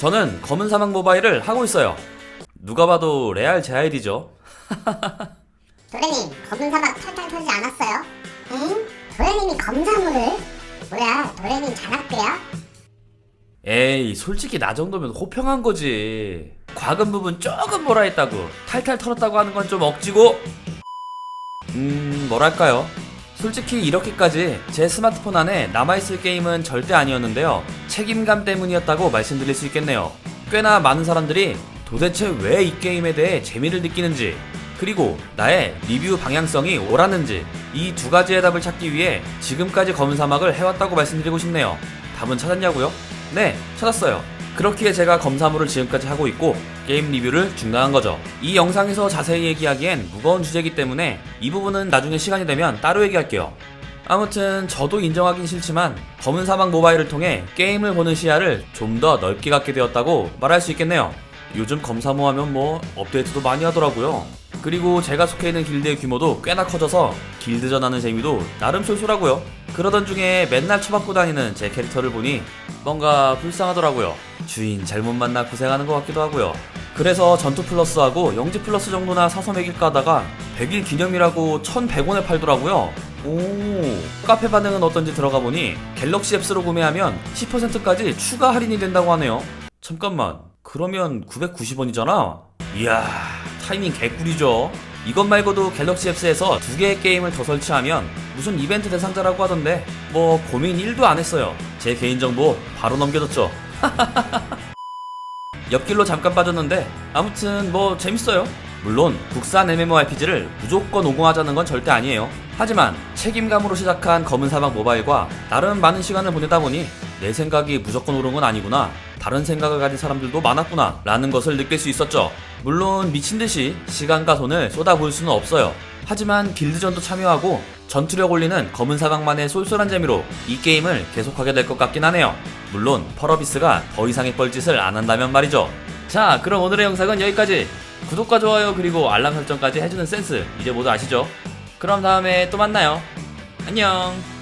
저는 검은 사막 모바일을 하고 있어요. 누가 봐도 레알 제 아이디죠. 도련님 검은 사막 탈탈 털지 않았어요? 응? 도련님이 검사물을? 뭐야 도련님 잔악대야? 에이, 솔직히 나 정도면 호평한 거지. 과금 부분 조금 뭐라 했다고 탈탈 털었다고 하는 건 좀 억지고. 음, 뭐랄까요. 솔직히 이렇게까지 제 스마트폰 안에 남아있을 게임은 절대 아니었는데요. 책임감 때문이었다고 말씀드릴 수 있겠네요. 꽤나 많은 사람들이 도대체 왜 이 게임에 대해 재미를 느끼는지, 그리고 나의 리뷰 방향성이 옳았는지, 이 두 가지의 답을 찾기 위해 지금까지 검은 사막을 해왔다고 말씀드리고 싶네요. 답은 찾았냐고요? 네, 찾았어요. 그렇기에 제가 검사물을 지금까지 하고 있고 게임 리뷰를 중단한 거죠. 이 영상에서 자세히 얘기하기엔 무거운 주제이기 때문에 이 부분은 나중에 시간이 되면 따로 얘기할게요. 아무튼 저도 인정하긴 싫지만 검은 사막 모바일을 통해 게임을 보는 시야를 좀 더 넓게 갖게 되었다고 말할 수 있겠네요. 요즘 검사모 하면 뭐 업데이트도 많이 하더라고요. 그리고 제가 속해 있는 길드의 규모도 꽤나 커져서 길드전 하는 재미도 나름 쏠쏠하고요. 그러던 중에 맨날 처맞고 다니는 제 캐릭터를 보니 뭔가 불쌍하더라고요. 주인 잘못 만나 고생하는 것 같기도 하고요. 그래서 전투 플러스하고 영지 플러스 정도나 사서 매길까 하다가 100일 기념이라고 1100원에 팔더라고요. 오, 카페 반응은 어떤지 들어가 보니 갤럭시 앱스로 구매하면 10%까지 추가 할인이 된다고 하네요. 잠깐만, 그러면 990원이잖아? 이야, 타이밍 개꿀이죠. 이것 말고도 갤럭시 앱스에서 두 개의 게임을 더 설치하면 무슨 이벤트 대상자라고 하던데 뭐 고민 1도 안 했어요. 제 개인정보 바로 넘겨줬죠. 옆길로 잠깐 빠졌는데 아무튼 뭐 재밌어요. 물론 국산 MMORPG를 무조건 오공하자는 건 절대 아니에요. 하지만 책임감으로 시작한 검은 사막 모바일과 나름 많은 시간을 보내다 보니 내 생각이 무조건 옳은 건 아니구나. 다른 생각을 가진 사람들도 많았구나. 라는 것을 느낄 수 있었죠. 물론 미친 듯이 시간과 돈을 쏟아부을 수는 없어요. 하지만 길드전도 참여하고 전투력 올리는 검은 사막만의 쏠쏠한 재미로 이 게임을 계속하게 될 것 같긴 하네요. 물론 펄어비스가 더 이상의 뻘짓을 안 한다면 말이죠. 자, 그럼 오늘의 영상은 여기까지. 구독과 좋아요 그리고 알람 설정까지 해주는 센스 이제 모두 아시죠? 그럼 다음에 또 만나요. 안녕.